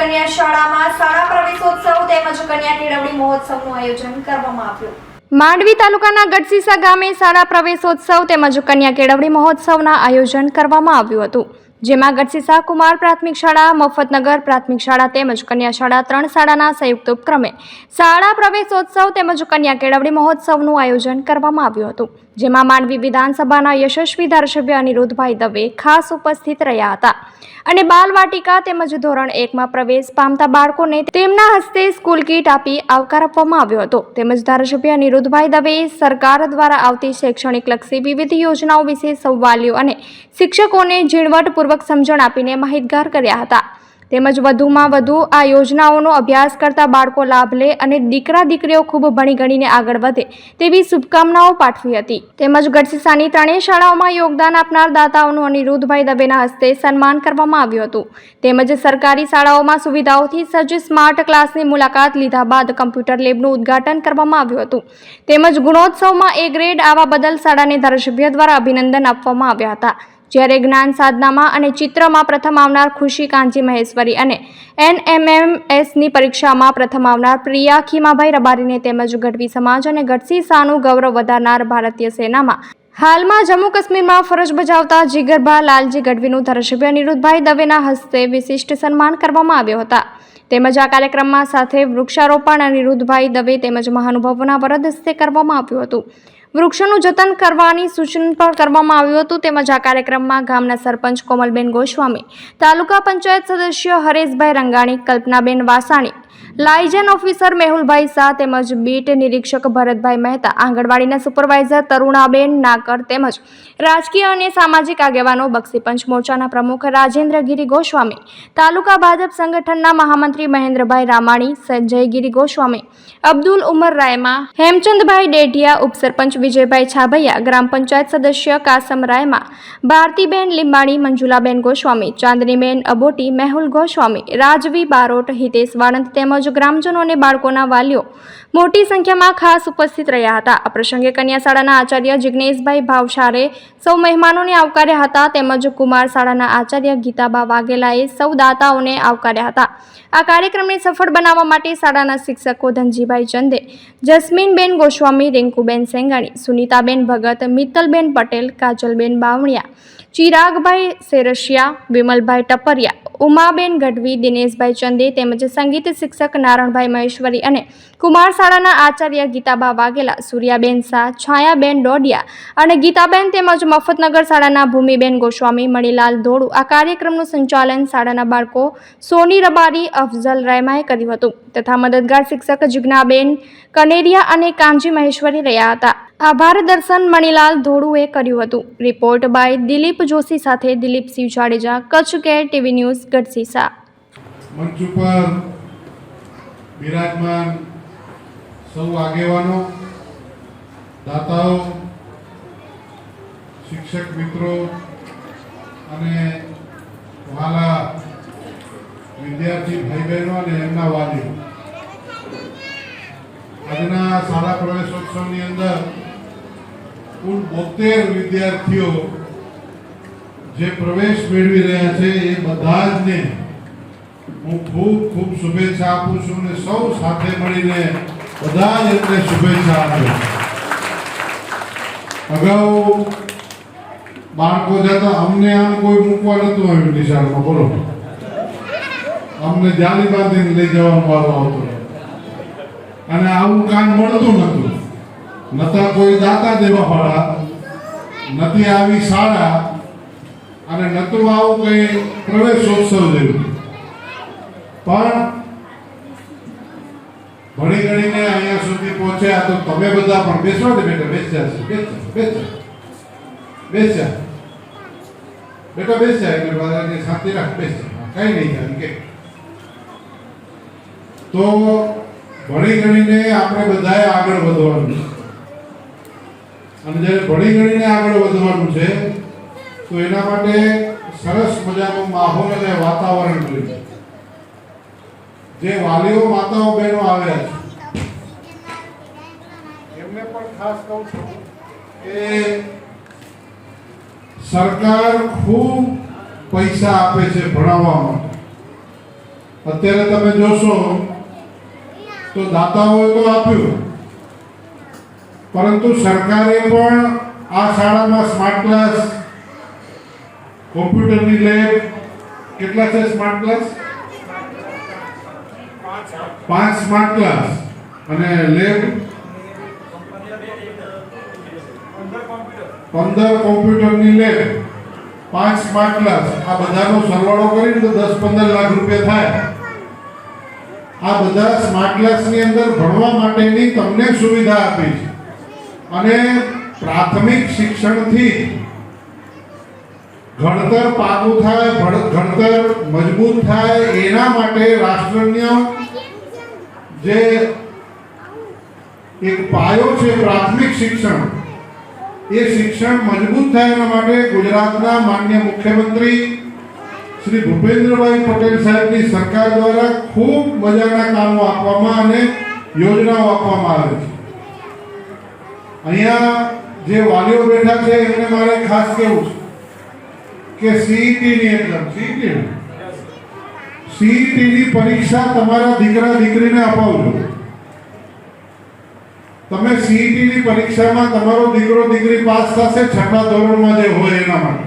કન્યા શાળામાં શાળા પ્રવેશોત્સવ તેમજ કન્યા કેળવણી મહોત્સવનું આયોજન કરવામાં આવ્યું. માંડવી તાલુકાના ગઢસીસા ગામે શાળા પ્રવેશોત્સવ તેમજ કન્યા કેળવણી મહોત્સવના આયોજન કરવામાં આવ્યું હતું. જેમાં ગઢસીસા કુમાર પ્રાથમિક શાળા, મફતનગર પ્રાથમિક શાળા તેમજ કન્યા શાળા ત્રણ શાળાના સંયુક્ત ઉપક્રમે શાળા પ્રવેશોત્સવ તેમજ કન્યા કેળવણી મહોત્સવનું આયોજન કરવામાં આવ્યું હતું, જેમાં માંડવી વિધાનસભાના યશસ્વી ધારાસભ્ય અનિરુદ્ધભાઈ દવે ખાસ ઉપસ્થિત રહ્યા હતા. અને બાલવાટિકા તેમજ ધોરણ એકમાં પ્રવેશ પામતા બાળકોને તેમના હસ્તે સ્કૂલ કીટ આપી આવકાર આપવામાં આવ્યો હતો. તેમજ ધારાસભ્ય અનિરુદ્ધભાઈ દવે સરકાર દ્વારા આવતી શૈક્ષણિક લક્ષી વિવિધ યોજનાઓ વિશે સૌ અને શિક્ષકોને ઝીણવટપૂર્વક સમજણ આપીને માહિતગાર કર્યા હતા. તેમજ વધુમાં વધુ આ યોજનાઓનો અભ્યાસ કરતા બાળકો લાભ લે અને દીકરા દીકરીઓ ખૂબ ભણી ગણીને આગળ વધે તેવી શુભકામનાઓ પાઠવી હતી. તેમજ ગઢસીસાની ત્રણેય શાળાઓમાં યોગદાન આપનાર દાતાઓનું અનિરુદ્ધભાઈ દવેના હસ્તે સન્માન કરવામાં આવ્યું હતું. તેમજ સરકારી શાળાઓમાં સુવિધાઓથી સજ્જ સ્માર્ટ ક્લાસની મુલાકાત લીધા બાદ કમ્પ્યુટર લેબનું ઉદ્ઘાટન કરવામાં આવ્યું હતું. તેમજ ગુણોત્સવમાં એ ગ્રેડ આવા બદલ શાળાને ધારાસભ્ય દ્વારા અભિનંદન આપવામાં આવ્યા હતા. જ્યારે જ્ઞાન સાધનામાં અને ચિત્રમાં પ્રથમ આવનાર ખુશી કાંજી મહેશ્વરી અને એનએમએમએસની પરીક્ષામાં પ્રથમ આવનાર પ્રિયા ખીમાભાઈ રબારીને તેમજ ગઢવી સમાજ અને ગઢસી શાહનું ગૌરવ વધારનાર ભારતીય સેનામાં. હાલમાં જમ્મુ કાશ્મીરમાં ફરજ બજાવતા જીગરભા લાલજી ગઢવીનું ધારાસભ્ય અનિરુદ્ધભાઈ દવેના હસ્તે વિશિષ્ટ સન્માન કરવામાં આવ્યો હતા. તેમજ આ કાર્યક્રમમાં સાથે વૃક્ષારોપણ અનિરુદ્ધભાઈ દવે તેમજ મહાનુભાવોના વરદ હસ્તે કરવામાં આવ્યું હતું. વૃક્ષોનું જતન કરવાની સૂચન પણ કરવામાં આવ્યું હતું. તેમજ આ કાર્યક્રમમાં ગામના સરપંચ કોમલબેન ગોસ્વામી, તાલુકા પંચાયત સદસ્ય હરેશભાઈ રંગાણી, કલ્પનાબેન વાસાણી લાયજન ઓફિસર મેહુલભાઈ શાહ તેમજ બીટ નિરીક્ષક ભરતભાઈ મહેતા, આંગણવાડીના સુપરવાઇઝર તરુણાબેન નાકર તેમજ રાજકીય અને સામાજિક આગેવાનો, બક્ષીપંચ મોરચાના પ્રમુખ રાજેન્દ્રગીરી ગોસ્વામી, તાલુકા ભાજપ સંગઠનના મહામંત્રી મહેન્દ્રભાઈ રામાણી સંજયગીરી ગોસ્વામી, અબ્દુલ ઉમર રાયમા, હેમચંદભાઈ ડેઢિયા, ઉપસરપંચ વિજયભાઈ છાભૈયા, ગ્રામ પંચાયત સદસ્ય કાસમ રાયમા, ભારતીબેન લીંબાણી, મંજુલાબેન ગોસ્વામી, ચાંદનીબેન અબોટી, મેહુલ ગોસ્વામી, રાજવી બારોટ, હિતેશ વાણંદ તેમજ ગ્રામજનો અને બાળકોના વાલીઓ મોટી સંખ્યામાં ખાસ ઉપસ્થિત રહ્યા હતા. આ પ્રસંગે કન્યા શાળાના આચાર્ય જિજ્ઞેશભાઈ ભાવસારે સૌ મહેમાનોને આવકાર્યા હતા તેમજ કુમાર શાળાના આચાર્ય ગીતાબા વાઘેલાએ સૌ દાતાઓને આવકાર્યા હતા. આ કાર્યક્રમને સફળ બનાવવા માટે શાળાના શિક્ષકો ધનજીભાઈ ચંદે, જસ્મીનબેન ગોસ્વામી, રિંકુબેન સેંગાણી, સુનીતાબેન ભગત, મિત્તલબેન પટેલ, કાજલબેન બાવણિયા ચિરાગભાઈ સેરસિયા, વિમલભાઈ ટપરિયા, ઉમાબેન ગઢવી, દિનેશભાઈ ચંદે તેમજ સંગીત શિક્ષક નારણભાઈ મહેશ્વરી અને કુમાર શાળાના આચાર્ય ગીતાબા વાઘેલા, સૂર્યાબેન શાહ, છાયાબેન ડોડિયા અને ગીતાબેન તેમજ મફતનગર શાળાના ભૂમિબેન ગોસ્વામી, મણિલાલ ધોળુ આ કાર્યક્રમનું સંચાલન શાળાના બાળકો સોની રબારી, અફઝલ રહેમાએ કર્યું હતું. તથા મદદગાર શિક્ષક જુગ્નાબેન કનેરિયા અને કાંજી મહેશ્વરી રહ્યા હતા. આભાર દર્શન મણિલાલ ધોળુએ કર્યું હતું. રિપોર્ટ બાય દિલીપ જોશી સાથે Dilip Sinh Jadeja, Kutch care TV news Gadhsisa મંચ ઉપર બિરાજમાન સૌ આગેવાનો, દાતાઓ, શિક્ષક મિત્રો અને વાલા વિદ્યાર્થી ભાઈ બહેનો અને એમના વાલીઓ. આજના શાળા પ્રવેશોત્સવની અંદર કુલ બોતેર વિદ્યાર્થીઓ જે પ્રવેશ મેળવી રહ્યા છે એ બધા જ ને હું ખૂબ ખૂબ શુભેચ્છા આપું છું અને સૌ સાથે મળીને બધા જ એમને શુભેચ્છા આપું અગાઉ બાળકો જતા અમને આમ કોઈ મૂકવા નતું આવ્યું નિશાળમાં, બોલો. અમને જાળી બાંધીને લઈ જવાનો વારો આવતો અને આવું કામ મળતું નતું નતા કોઈ દાતા દેવા વાળા, નથી આવી શાળા, અને નતું આવું કઈ પ્રવેશોત્સવ જેવું. પણ ભણી ગણીને અહીંયા સુધી પહોંચ્યા તો તમે બધા પણ બેસો ને બેટા, બેસ્યા છે, બેસ્યા બેસ્યા બેસ્યા બેટા, બેસ્યા એટલે બધાને શાંતિ રાખ, બેસ્યા કઈ નહીં થાય કે. તો ભણી ગણીને આપણે બધાએ આગળ વધવાનું છે. અને જ્યારે ભણી ગણીને આગળ વધવાનું છે, તો એના માટે સરસ મજાનો માહોલ અને વાતાવરણ જોઈએ જે વાલીઓ માતાઓ બહેનો આવ્યા છે, એમને પણ ખાસ કહું છું કે સરકાર ખૂબ પૈસા આપે છે ભણાવવા માટે. અત્યારે તમે જોશો તો દાતાઓએ તો આપ્યું. પરંતુ સરકારે પણ આ શાળામાં સ્માર્ટ ક્લાસ કોમ્પ્યુટરની લેબ, કેટલા છે સ્માર્ટ ક્લાસ પાંચ સ્માર્ટ ક્લાસ અને લેબ? પંદર કોમ્પ્યુટરની લેબ. પાંચ સ્માર્ટ ક્લાસ આ બધાનો સરવાળો કરીને તો દસ પંદર લાખ રૂપિયા થાય. આ બધા સ્માર્ટ ક્લાસની અંદર ભણવા માટેની તમને સુવિધા આપી છે. અને પ્રાથમિક શિક્ષણથી ઘણતર પાકું થાય ઘણતર મજબૂત થાય, એના માટે રાષ્ટ્રના જે એક પાયો છે પ્રાથમિક શિક્ષણ, એ શિક્ષણ મજબૂત થાય એના માટે ગુજરાતના માન્ય મુખ્યમંત્રી શ્રી ભૂપેન્દ્રભાઈ પટેલ સાહેબની સરકાર દ્વારા ખૂબ મજાના કામો આપવામાં અને યોજનાઓ આપવામાં આવે છે. અહીંયા જે વાલીઓ બેઠા છે, એમને મારે ખાસ કહેવું છે કે સીઈટીની એક્ઝામ સીઈટી સીઈટીની પરીક્ષા તમારા દીકરા દીકરીને અપાવજો. તમે સીઈટીની પરીક્ષામાં તમારો દીકરો દીકરી પાસ થશે છઠ્ઠા ધોરણમાં જે હોય એના માટે.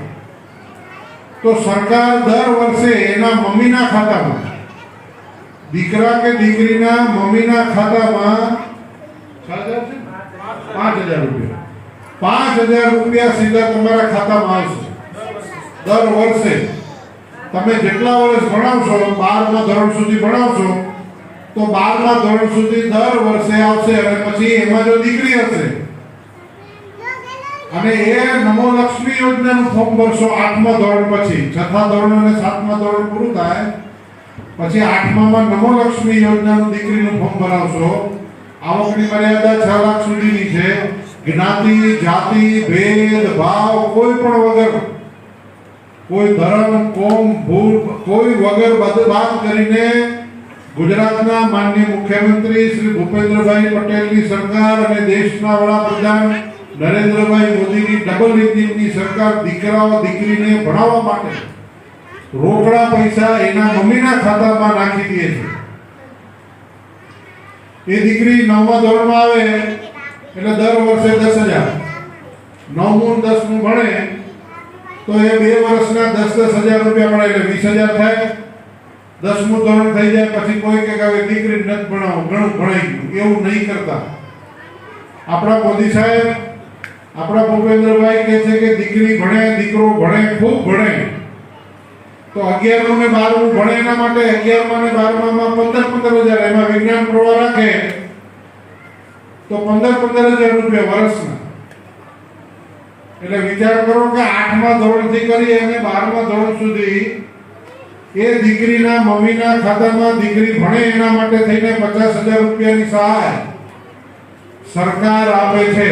તો સરકાર દર વર્ષે એના મમ્મીના ખાતામાં, દીકરા કે દીકરીના મમ્મીના ખાતામાં? પાંચ હજાર રૂપિયા પાંચ હજાર રૂપિયા સીધા તમારા ખાતામાં આવશે દર વર્ષે તમે જેટલા વર્ષ ભણાવશો, બારમા ધોરણ સુધી ભણાવશો, તો બારમા ધોરણ સુધી દર વર્ષે આવશે અને પછી એમાં જો દીકરી હશે અને એ નમો લક્ષ્મી યોજનાનું ફોર્મ ભરશો આઠમા ધોરણ પછી. છઠ્ઠા ધોરણ અને સાતમા ધોરણ પૂરું થાય. પછી આઠમામાં નમો લક્ષ્મી યોજનાનું દીકરીનું ફોર્મ ભરાવશો. આવકની મર્યાદા છ લાખ સુધીની છે. જ્ઞાતિ, જાતિ, ભેદ, ભાવ કોઈ પણ વગર. કોઈ ધર્મ કોમ, ભૂલ, કોઈ વગર બદબાદ કરીને ગુજરાતના માનનીય મુખ્યમંત્રી શ્રી ભૂપેન્દ્રભાઈ પટેલની સરકાર અને દેશના વડાપ્રધાન નરેન્દ્રભાઈ મોદીની ડબલ એન્જિનની સરકાર દીકરાઓ, દીકરીને ભણાવવા માટે રોકડા પૈસા એના મમ્મીના ખાતામાં નાખી દે છે. એ દીકરી નવમા ધોરણમાં આવે, એટલે દર વર્ષે દસ હજાર. નવમું દસમું ભણે, તો એ બે વર્ષના દસ દસ હજાર રૂપિયા મળે, એટલે વીસ હજાર થાય. દસમું ધોરણ થઈ જાય, પછી કોઈ કે હવે દીકરી નથી ભણાવો, ઘણું ભણાઈ ગયું. એવું નહીં કરતા. આપણા મોદી સાહેબ આપણા ભૂપેન્દ્રભાઈ કહે છે કે દીકરી ભણે, દીકરો ભણે, ખૂબ ભણે. તો અગિયારમું ને બારમું ભણે એના માટે અગિયારમા ને બારમામાં પંદર પંદર હજાર, એમાં વિજ્ઞાન પ્રવાહ રાખે, તો પંદર પંદર હજાર રૂપિયા વર્ષના. એટલે વિચાર કરો કે આઠમા ધોરણથી કરી અને બારમા ધોરણ સુધી એ દીકરીના મમ્મીના ખાતામાં દીકરી ભણે એના માટે થઈને પચાસ હજાર રૂપિયાની સહાય સરકાર આપે છે.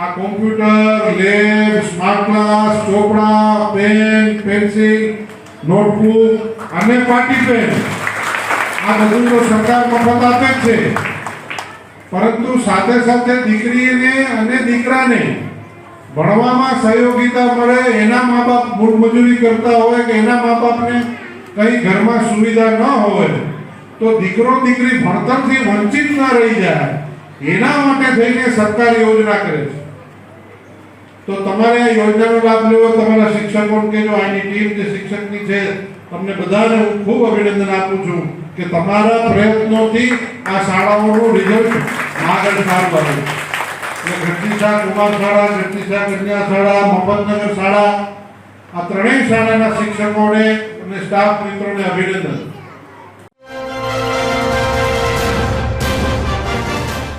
આ કોમ્પ્યુટર, લેબ, સ્માર્ટ ક્લાસ, ચોપડા, પેન, પેન્સિલ, નોટબુક અને પાર્ટી પેન. આ બધું તો સરકાર મફત આપે જ છે. પરંતુ સાથે સાથે દીકરીને અને દીકરાને ભણવામાં સહયોગિતા મળે, એના મા બાપ મૂળ મજૂરી કરતા હોય કે એના મા બાપને કંઈ ઘરમાં સુવિધા ન હોય, તો દીકરો દીકરી ભણતરથી વંચિત ન રહી જાય. એના માટે થઈને સરકાર યોજના કરે છે. તો તમારે આ યોજનાનો લાભ લેવો, તમારા શિક્ષકો કે જો આની ટીમ જે શિક્ષકની છે, તમને બધાને હું ખૂબ અભિનંદન આપું છું કે તમારા પ્રયત્નોથી આ શાળાઓનું રિઝલ્ટ આગળ સારું બને. એટલે ઘટનીશા કુમાર શાળા ઘટનીશા કન્યા શાળા, મફતનગર શાળા, આ ત્રણેય શાળાના શિક્ષકોને અને સ્ટાફ મિત્રોને અભિનંદન.